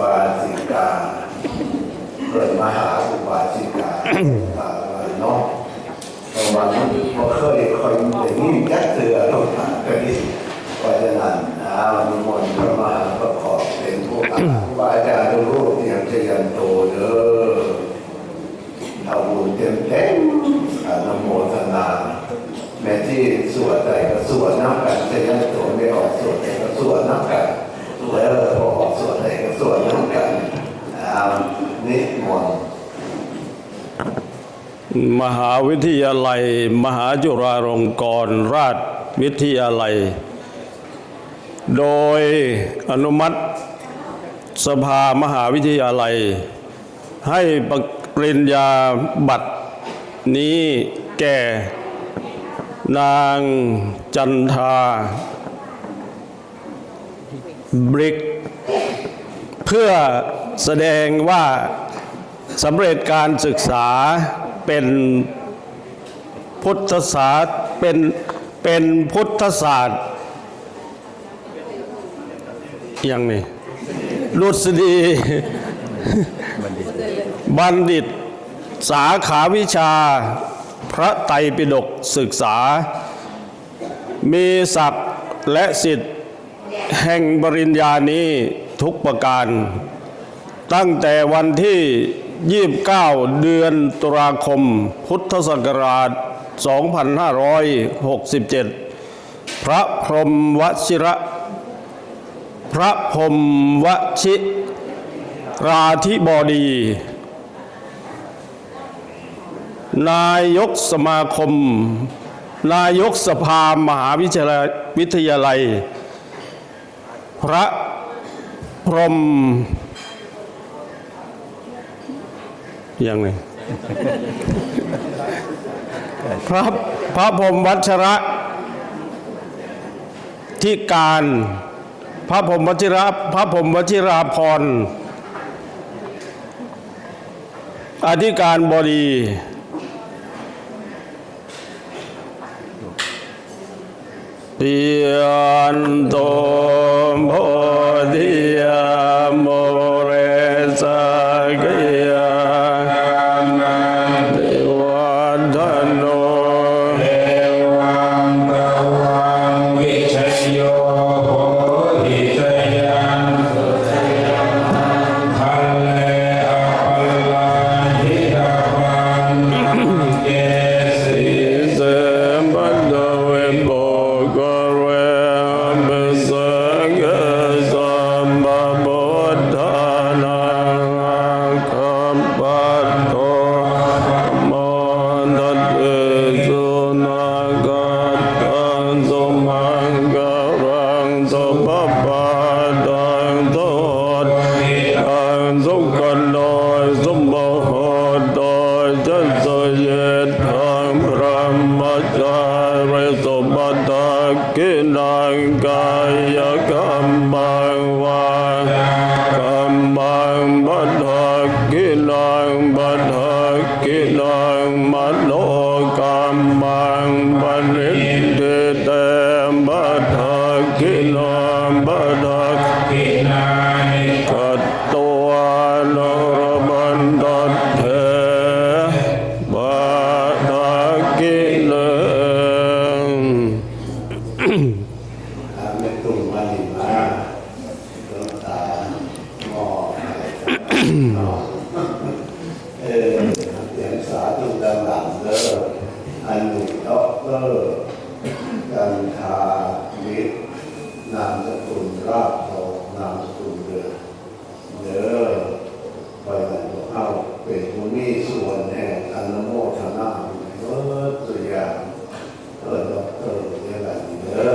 บาสิกาเกิดมหาอุบาสิกาอ่าเนาะเพราะว่าเราเคยคอยแต่นี่ยักเสือลงมาก็ดีเพราะฉะนั้นนะนิมนต์พระมหาประกอบเป็นผู้อาครูบาอาจารย์ทุกรูปเตรียมเจริญโตเด้อ ทำบุญเต็มเต็มอนุโมทนา แม้ที่สวดใดก็สวดน้ำกันจะยังตัวไม่ออกสวดใดก็สวดน้ำกันแล้วพอออกสวดใดก็สวดน้ำกันอ่านิมนต์ มหาวิทยาลัย มหาจุฬาลงกรณราชวิทยาลัย โดยอนุมัติสภามหาวิทยาลัย ให้ปริญญาบัตรนี้แก่ นางจันทาบริก เพื่อแสดงว่าสำเร็จการศึกษา เป็นพุทธศาสตร์เป็นเป็นพุทธศาสตร์ยังนี่รุษฎีบัณฑิต สาขาวิชา พระไตรปิฎกศึกษา มีศักดิ์และสิทธิ์แห่งปริญญานี้ทุกประการ ตั้งแต่วันที่ 29 เดือนตุลาคม พุทธศักราช 2567 พระพรหมวชิระ พระพรหมวชิราธิบดี นายกสมาคม นายกสภามหาวิทยาลัยวิทยาลัยพระพรหม ยังไงพระพระพรหมวัชระที่การ พระพรหมวชิระพระพรหมวชิราพรณ์อธิการบดีเตียนโต มังบันิเตเตบัตถกินังบัตถกินานิกัตตวานรมันตัตเถบาทากิเลงอาเมตุงมานิมาหลวง อันนี้ด็อกเตอร์กันทาวิทนามสกุลราบทองนามสกุลเดือเดือไปไหนก็เอาเป็นมุนีส่วนแห่งอนโมทนาเมื่อตัวอย่างเออด็อกเตอร์เนี่ยแหละเดือ